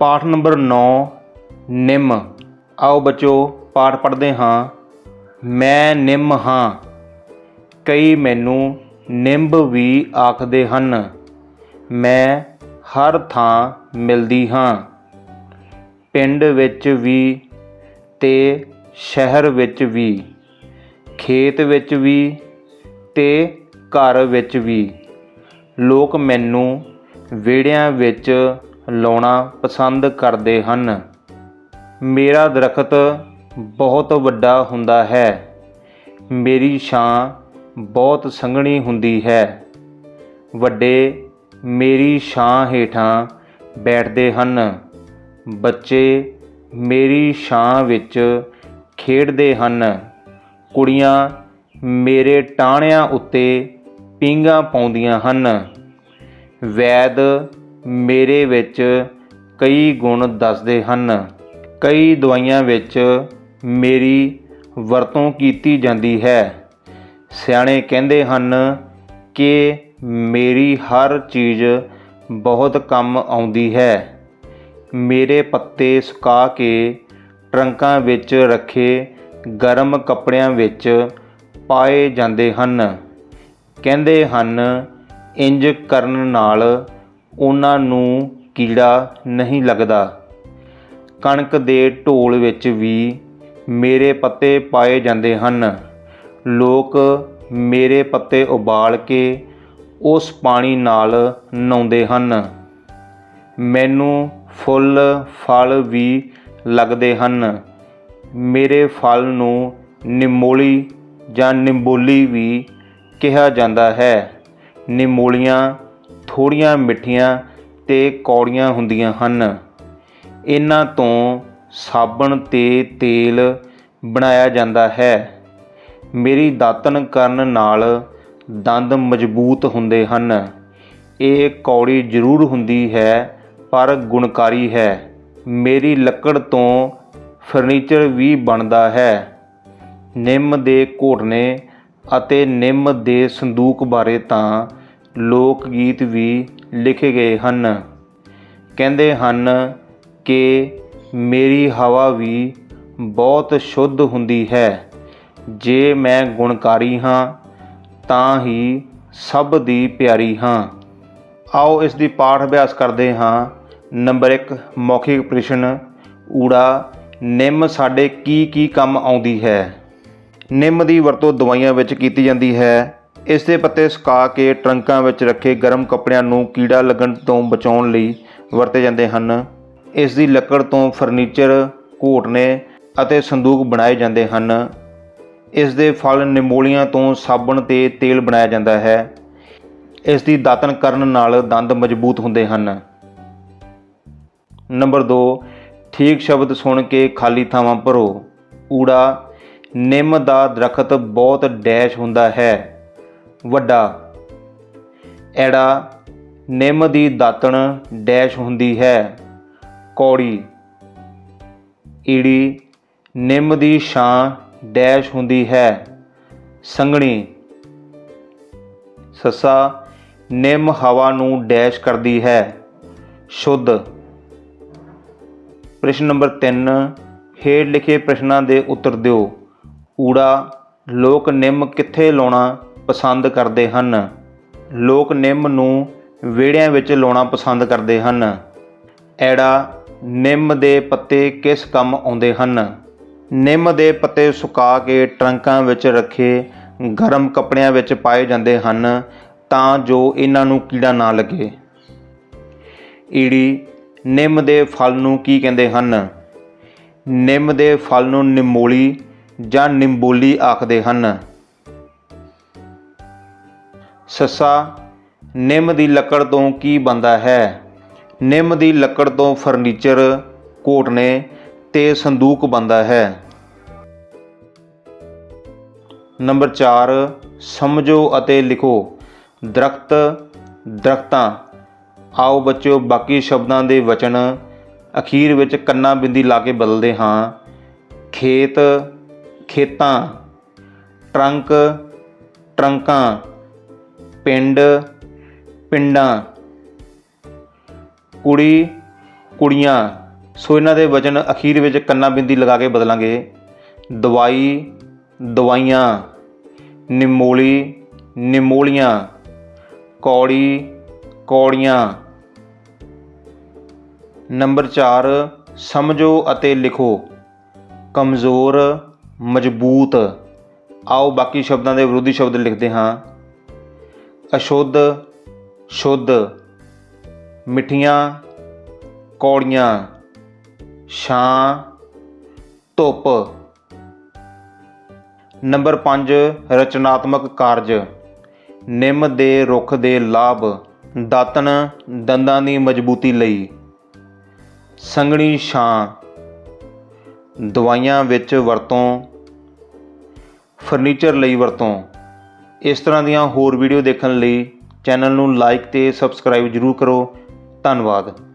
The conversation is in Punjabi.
ਪਾਠ ਨੰਬਰ 9 ਨਿੰਮ। ਆਓ ਬੱਚੋ, ਪਾਠ ਪੜ੍ਹਦੇ ਹਾਂ। ਮੈਂ ਨਿੰਮ ਹਾਂ। ਕਈ ਮੈਨੂੰ ਨਿੰਬ ਵੀ ਆਖਦੇ ਹਨ। ਮੈਂ ਹਰ ਥਾਂ ਮਿਲਦੀ ਹਾਂ। ਪਿੰਡ ਵਿੱਚ ਵੀ ਤੇ ਸ਼ਹਿਰ ਵਿੱਚ ਵੀ, ਖੇਤ ਵਿੱਚ ਵੀ ਤੇ ਘਰ ਵਿੱਚ ਵੀ। ਲੋਕ ਮੈਨੂੰ ਵਿਹੜਿਆਂ ਵਿੱਚ ਲਾਉਣਾ ਪਸੰਦ ਕਰਦੇ ਹਨ। ਮੇਰਾ ਦਰਖਤ ਬਹੁਤ ਵੱਡਾ ਹੁੰਦਾ ਹੈ। ਮੇਰੀ ਛਾਂ ਬਹੁਤ ਸੰਘਣੀ ਹੁੰਦੀ ਹੈ। ਵੱਡੇ ਮੇਰੀ ਛਾਂ ਹੇਠਾਂ ਬੈਠਦੇ ਹਨ। ਬੱਚੇ ਮੇਰੀ ਛਾਂ ਵਿੱਚ ਖੇਡਦੇ ਹਨ। ਕੁੜੀਆਂ ਮੇਰੇ ਟਾਹਣਿਆਂ ਉੱਤੇ ਪੀਂਘਾਂ ਪਾਉਂਦੀਆਂ ਹਨ। ਵੈਦ ਮੇਰੇ ਵਿੱਚ ਕਈ ਗੁਣ ਦੱਸਦੇ ਹਨ। ਕਈ ਦਵਾਈਆਂ ਵਿੱਚ ਮੇਰੀ ਵਰਤੋਂ ਕੀਤੀ ਜਾਂਦੀ ਹੈ। ਸਿਆਣੇ ਕਹਿੰਦੇ ਹਨ ਕਿ ਮੇਰੀ ਹਰ ਚੀਜ਼ ਬਹੁਤ ਕੰਮ ਆਉਂਦੀ ਹੈ। ਮੇਰੇ ਪੱਤੇ ਸੁਕਾ ਕੇ ਟਰੰਕਾਂ ਵਿੱਚ ਰੱਖੇ ਗਰਮ ਕੱਪੜਿਆਂ ਵਿੱਚ ਪਾਏ ਜਾਂਦੇ ਹਨ। ਕਹਿੰਦੇ ਹਨ, ਇੰਜ ਕਰਨ ਨਾਲ ਉਹਨਾਂ ਨੂੰ ਕੀੜਾ ਨਹੀਂ ਲੱਗਦਾ। ਕਣਕ ਦੇ ਢੋਲ ਵਿੱਚ ਵੀ ਮੇਰੇ ਪੱਤੇ ਪਾਏ ਜਾਂਦੇ ਹਨ। ਲੋਕ ਮੇਰੇ ਪੱਤੇ ਉਬਾਲ ਕੇ ਉਸ ਪਾਣੀ ਨਾਲ ਨਹਾਉਂਦੇ ਹਨ। ਮੈਨੂੰ ਫੁੱਲ, ਫਲ ਵੀ ਲੱਗਦੇ ਹਨ। ਮੇਰੇ ਫਲ ਨੂੰ ਨਿਮੋਲੀ ਜਾਂ ਨਿੰਬੋਲੀ ਵੀ ਕਿਹਾ ਜਾਂਦਾ ਹੈ। ਨਿਮੋਲੀਆਂ ਥੋੜੀਆਂ ਮਿੱਠੀਆਂ ਤੇ ਕੌੜੀਆਂ ਹੁੰਦੀਆਂ ਹਨ। ਇਹਨਾਂ ਤੋਂ ਸਾਬਣ ਤੇ ਤੇਲ ਬਣਾਇਆ ਜਾਂਦਾ ਹੈ। ਮੇਰੀ ਦਾਤਣ ਕਰਨ ਨਾਲ ਦੰਦ ਮਜ਼ਬੂਤ ਹੁੰਦੇ ਹਨ। ਇਹ ਕੌੜੀ ਜ਼ਰੂਰ ਹੁੰਦੀ ਹੈ, ਪਰ ਗੁਣਕਾਰੀ ਹੈ। ਮੇਰੀ ਲੱਕੜ ਤੋਂ ਫਰਨੀਚਰ ਵੀ ਬਣਦਾ ਹੈ। ਨਿੰਮ ਦੇ ਘੋਟਨੇ ਅਤੇ ਨਿੰਮ ਦੇ ਸੰਦੂਕ ਬਾਰੇ ਤਾਂ ਲੋਕ ਗੀਤ ਵੀ ਲਿਖੇ ਗਏ ਹਨ। ਕਹਿੰਦੇ ਹਨ ਕਿ ਮੇਰੀ ਹਵਾ ਵੀ ਬਹੁਤ ਸ਼ੁੱਧ ਹੁੰਦੀ ਹੈ। ਜੇ ਮੈਂ ਗੁਣਕਾਰੀ ਹਾਂ, ਤਾਂ ਹੀ ਸਭ ਦੀ ਪਿਆਰੀ ਹਾਂ। ਆਓ ਇਸ ਦੀ ਪਾਠ ਅਭਿਆਸ ਕਰਦੇ ਹਾਂ। ਨੰਬਰ 1 ਮੌਖਿਕ ਪ੍ਰਸ਼ਨ, ਊੜਾ, ਨਿੰਮ ਸਾਡੇ ਕੀ ਕੀ ਕੰਮ ਆਉਂਦੀ ਹੈ? ਨਿੰਮ ਦੀ ਵਰਤੋਂ ਦਵਾਈਆਂ ਵਿੱਚ ਕੀਤੀ ਜਾਂਦੀ ਹੈ। ਇਸ ਦੇ ਪੱਤੇ ਸੁਕਾ ਕੇ ਟਰੰਕਾਂ ਵਿੱਚ ਰੱਖੇ ਗਰਮ ਕੱਪੜਿਆਂ ਨੂੰ ਕੀੜਾ ਲੱਗਣ ਤੋਂ ਬਚਾਉਣ ਲਈ ਵਰਤੇ ਜਾਂਦੇ ਹਨ। ਇਸ ਦੀ ਲੱਕੜ ਤੋਂ ਫਰਨੀਚਰ, ਘੋਟਨੇ ਅਤੇ ਸੰਦੂਕ ਬਣਾਏ ਜਾਂਦੇ ਹਨ। ਇਸ ਦੇ ਫਲ ਨਿਮੋਲੀਆਂ ਤੋਂ ਸਾਬਣ ਤੇ ਤੇਲ ਬਣਾਇਆ ਜਾਂਦਾ ਹੈ। ਇਸ ਦੀ ਦਾਤਨ ਕਰਨ ਨਾਲ ਦੰਦ ਮਜ਼ਬੂਤ ਹੁੰਦੇ ਹਨ। ਨੰਬਰ 2 ਠੀਕ ਸ਼ਬਦ ਸੁਣ ਕੇ ਖਾਲੀ ਥਾਵਾਂ ਭਰੋ। ਊੜਾ, ਨਿੰਮ ਦਾ ਦਰਖਤ ਬਹੁਤ ਡੈਸ਼ ਹੁੰਦਾ ਹੈ। ਵੱਡਾ। ਐੜਾ ਨਿੰਮ ਦੀ ਦਾਤਣ ਡੈਸ਼ ਹੁੰਦੀ ਹੈ। ਕੌੜੀ। ਈੜੀ ਨਿੰਮ ਦੀ ਛਾਂ ਡੈਸ਼ ਹੁੰਦੀ ਹੈ। ਸੰਘਣੀ। ਸੱਸਾ ਨਿੰਮ ਹਵਾ ਨੂੰ ਡੈਸ਼ ਕਰਦੀ ਹੈ। ਸ਼ੁੱਧ। ਪ੍ਰਸ਼ਨ ਨੰਬਰ 3 ਹੇਠ ਲਿਖੇ ਪ੍ਰਸ਼ਨਾਂ ਦੇ ਉੱਤਰ ਦਿਓ। ਊੜਾ, ਲੋਕ ਨਿੰਮ ਕਿੱਥੇ ਲਾਉਣਾ? ਪਸੰਦ ਕਰਦੇ ਹਨ। ਲੋਕ ਨਿੰਮ ਨੂੰ ਵਿਹੜਿਆਂ ਵਿੱਚ ਲਾਉਣਾ ਪਸੰਦ ਕਰਦੇ ਹਨ। ਐੜਾ ਨਿੰਮ ਦੇ ਪੱਤੇ ਕਿਸ ਕੰਮ ਆਉਂਦੇ ਹਨ? ਨਿੰਮ ਦੇ ਪੱਤੇ ਸੁਕਾ ਕੇ ਟਰੰਕਾਂ ਵਿੱਚ ਰੱਖੇ ਗਰਮ ਕੱਪੜਿਆਂ ਵਿੱਚ ਪਾਏ ਜਾਂਦੇ ਹਨ ਤਾਂ ਜੋ ਇਹਨਾਂ ਨੂੰ ਕੀੜਾ ਨਾ ਲੱਗੇ। ਈੜੀ, ਨਿੰਮ ਦੇ ਫਲ ਨੂੰ ਕੀ ਕਹਿੰਦੇ ਹਨ? ਨਿੰਮ ਦੇ ਫਲ ਨੂੰ ਨਿਮੋਲੀ ਜਾਂ ਨਿੰਬੋਲੀ ਆਖਦੇ ਹਨ। ਸੱਸਾ, ਨਿੰਮ ਦੀ ਲੱਕੜ ਤੋਂ ਕੀ ਬਣਦਾ ਹੈ? ਨਿੰਮ ਦੀ ਲੱਕੜ ਤੋਂ ਫਰਨੀਚਰ ਘੋਟਨੇ ਤੇ ਸੰਦੂਕ ਬਣਦਾ ਹੈ। ਨੰਬਰ 4 ਸਮਝੋ ਅਤੇ ਲਿਖੋ। ਦਰਖਤ, ਦਰਖਤਾਂ। ਆਓ ਬੱਚਿਓ, ਬਾਕੀ ਸ਼ਬਦਾਂ ਦੇ ਵਚਨ ਅਖੀਰ ਵਿੱਚ ਕੰਨਾ ਬਿੰਦੀ ਲਾ ਕੇ ਬਦਲਦੇ ਹਾਂ। ਖੇਤ, ਖੇਤਾਂ। ਟਰੰਕ, ਟਰੰਕਾਂ। ਪਿੰਡ, ਪਿੰਡਾਂ। ਕੁੜੀ, ਕੁੜੀਆਂ। ਸੋ ਇਹਨਾਂ ਦੇ ਵਚਨ ਅਖੀਰ ਵਿੱਚ ਕੰਨਾਂ ਬਿੰਦੀ ਲਗਾ ਕੇ ਬਦਲਾਂਗੇ। ਦਵਾਈ, ਦਵਾਈਆਂ। ਨਿਮੋਲੀ, ਨਿਮੋਲੀਆਂ। ਕੌੜੀ, ਕੌੜੀਆਂ। ਨੰਬਰ 4 ਸਮਝੋ ਅਤੇ ਲਿਖੋ। ਕਮਜ਼ੋਰ, ਮਜ਼ਬੂਤ। ਆਓ ਬਾਕੀ ਸ਼ਬਦਾਂ ਦੇ ਵਿਰੋਧੀ ਸ਼ਬਦ ਲਿਖਦੇ ਹਾਂ। ਅਸ਼ੁੱਧ, ਸ਼ੁੱਧ, ਮਿੱਠੀਆਂ, ਕੌੜੀਆਂ, ਛਾਂ, ਧੁੱਪ। ਨੰਬਰ 5 ਰਚਨਾਤਮਕ ਕਾਰਜ। ਨਿੰਮ ਦੇ ਰੁੱਖ ਦੇ ਲਾਭ ਦਾਤਨ ਦੰਦਾਂ ਦੀ ਮਜ਼ਬੂਤੀ ਲਈ। ਸੰਘਣੀ ਛਾਂ। ਦਵਾਈਆਂ ਵਿੱਚ ਵਰਤੋਂ। ਫਰਨੀਚਰ ਲਈ ਵਰਤੋਂ। ਇਸ ਤਰ੍ਹਾਂ ਦੀਆਂ ਹੋਰ ਵੀਡੀਓ ਦੇਖਣ ਲਈ ਚੈਨਲ ਨੂੰ ਲਾਈਕ ਤੇ ਸਬਸਕ੍ਰਾਈਬ ਜ਼ਰੂਰ ਕਰੋ। ਧੰਨਵਾਦ।